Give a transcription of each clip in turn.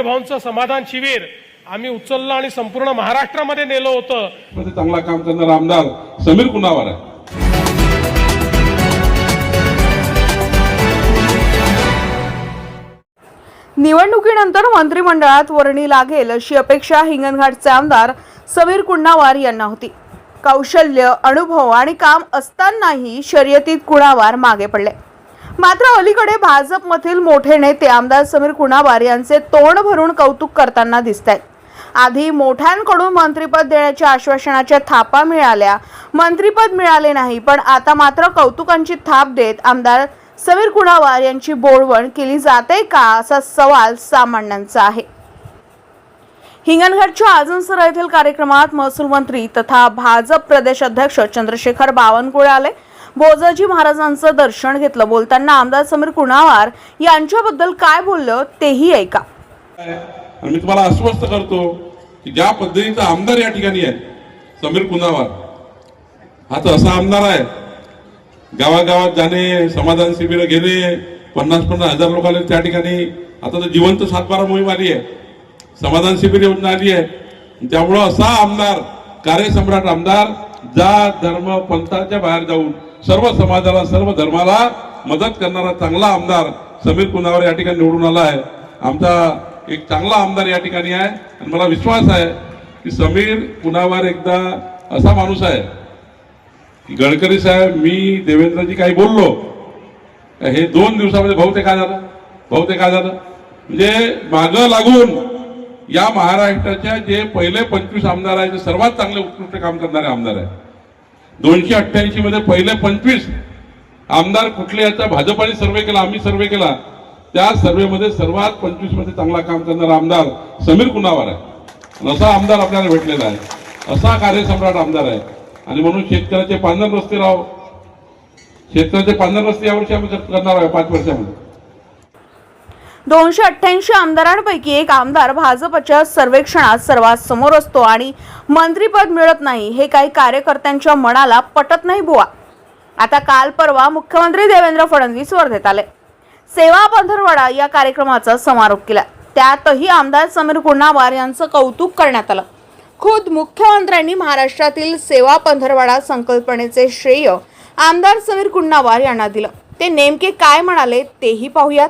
समीर भाऊंचं समाधान शिबिर. आम्ही उचललं आणि संपूर्ण महाराष्ट्रामध्ये नेलं होतं. मध्ये चांगला काम करणारा आमदार समीर कुणावर आहे. निवडणुकीनंतर मंत्रिमंडळात वर्णी लागेल अशी अपेक्षा हिंगणघाटचे आमदार समीर कुंडावार यांना होती. कौशल्य अनुभव आणि काम असतानाही शर्यतीत कुणावार मागे पडले? मात्र अलीकडे भाजपमधील मोठे नेते आमदार समीर कुणावार यांचे तोंड भरून कौतुक करताना दिसत आहेत आधी मोठ्यांकडून मंत्रिपद देण्याच्या आश्वासनाच्या थापा मिळाल्या मंत्रिपद मिळाले नाही पण आता मात्र कौतुकांची थाप देत आमदार समीर कुणावार यांची बोळवण केली जाते का असा सवाल सामान्यांचा आहे. हिंगणघाटच्या आजनसरा येथील कार्यक्रमात महसूल मंत्री तथा भाजप प्रदेश अध्यक्ष चंद्रशेखर बावनकुळे आले. बोजाजी महाराजांचं दर्शन घेतलं. बोलताना आमदार समीर कुणावार यांच्याबद्दल काय बोललं तेही ऐका. मी तुम्हाला आश्वस्त करतो की ज्या पद्धतीचा आमदार या ठिकाणी आहे समीर कुणावार हा तर असा आमदार आहे. गावागावात जाणे समाधान शिबिर घेणे पन्नास पन्नास हजार लोकांना त्या ठिकाणी. आता तर जिवंत सातबारा मोहीम आली आहे. समाधान शिबिर योजना आली आहे. त्यामुळं असा आमदार कार्यसम्राट आमदार जात धर्म पंथाच्या बाहेर जाऊन सर्व समाजाला सर्व धर्माला मदत करणारा चांगला आमदार समीर कुंदावर या ठिकाणी निवडून आला आहे. आमचा एक चांगला आमदार या ठिकाणी आहे. आणि मला विश्वास आहे की समीर कुणावर एकदा असा माणूस आहे की गडकरी साहेब मी देवेंद्रजी काही बोललो हे दोन दिवसामध्ये बहुतेक काय झालं? बहुतेक काय झालं? म्हणजे मागं लागून या महाराष्ट्राच्या जे पहिले पंचवीस आमदार आहे ते सर्वात चांगले उत्कृष्ट काम करणारे आमदार आहे दोनशे अठ्ठ्याऐंशी मध्ये पहिले पंचवीस आमदार कुठले याचा भाजपाने सर्वे केला आम्ही सर्वे केला. त्या सर्वेमध्ये सर्वात पंचवीसमध्ये चांगला काम करणारा आमदार समीर कुनावर आहे. असा आमदार आपल्याला भेटलेला आहे. असा कार्यसम्राट आमदार आहे. आणि म्हणून शेतकऱ्याचे पांढर रस्ते राहो. शेतकऱ्याचे पांढर रस्ते यावर्षी आम्ही करणार आहे पाच वर्षामध्ये. दोनशे अठ्ठ्याऐंशी आमदारांपैकी एक आमदार भाजपच्या सर्वेक्षणात सर्वात समोर असतो आणि मंत्रीपद मिळत नाही हे काही कार्यकर्त्यांच्या मनाला पटत नाही बुवा. आता काल परवा मुख्यमंत्री देवेंद्र फडणवीस वर्धेत आले. सेवा पंधरवडा या कार्यक्रमाचा समारोप केला. त्यातही आमदार समीर कुणावार यांचं कौतुक करण्यात आलं. खुद मुख्यमंत्र्यांनी महाराष्ट्रातील सेवा पंधरवाडा संकल्पनेचे श्रेय आमदार समीर कुणावार यांना दिलं. ते नेमके काय म्हणाले तेही पाहूयात.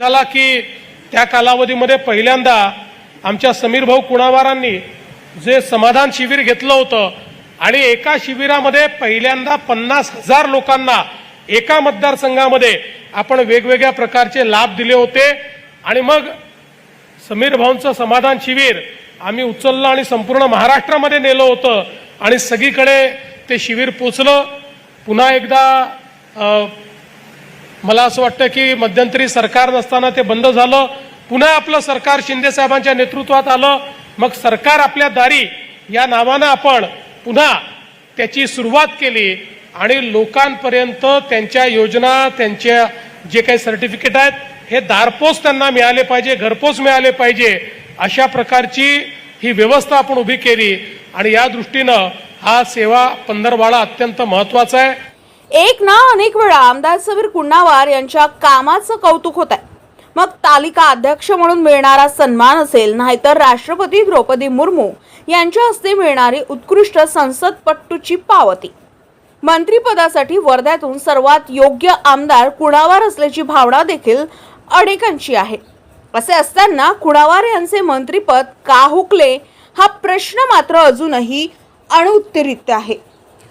झाला की त्या कालावधीमध्ये पहिल्यांदा आमच्या समीर भाऊ कुणावारांनी जे समाधान शिबिर घेतलं होतं आणि एका शिबिरामध्ये पहिल्यांदा पन्नास हजार लोकांना एका मतदारसंघामध्ये आपण वेगवेगळ्या प्रकारचे लाभ दिले होते. आणि मग समीर भाऊंचं समाधान शिबिर आम्ही उचललं आणि संपूर्ण महाराष्ट्रामध्ये नेलं होतं. आणि सगळीकडे ते शिबिर पोचलं. पुन्हा एकदा मला असं वाटतं की मध्यंतरी सरकार नसताना ते बंद झालं. पुन्हा आपलं सरकार शिंदे साहेबांच्या नेतृत्वात आलं. मग सरकार आपल्या दारी. या नावानं आपण पुन्हा त्याची सुरुवात केली आणि लोकांपर्यंत त्यांच्या योजना त्यांच्या जे काही सर्टिफिकेट आहेत हे दारपोच त्यांना मिळाले पाहिजे घरपोच मिळाले पाहिजे अशा प्रकारची ही व्यवस्था आपण उभी केली. आणि या दृष्टीनं हा सेवा पंधरवाडा अत्यंत महत्त्वाचा आहे. एक ना अनेक वेळा आमदार समीर कुंडावार यांच्या कामाचं कौतुक होत आहे मग तालिका अध्यक्ष म्हणून मिळणारा सन्मान असेल नाहीतर राष्ट्रपती द्रौपदी मुर्मू यांच्या हस्ते मिळणारी उत्कृष्ट संसदपट्टूची पावती. मंत्रीपदासाठी वर्ध्यातून सर्वात योग्य आमदार कुणावार असल्याची भावना देखील अनेकांची आहे. असे असताना कुणावार यांचे मंत्रीपद का हुकले हा प्रश्न मात्र अजूनही अणुत्तरित आहे.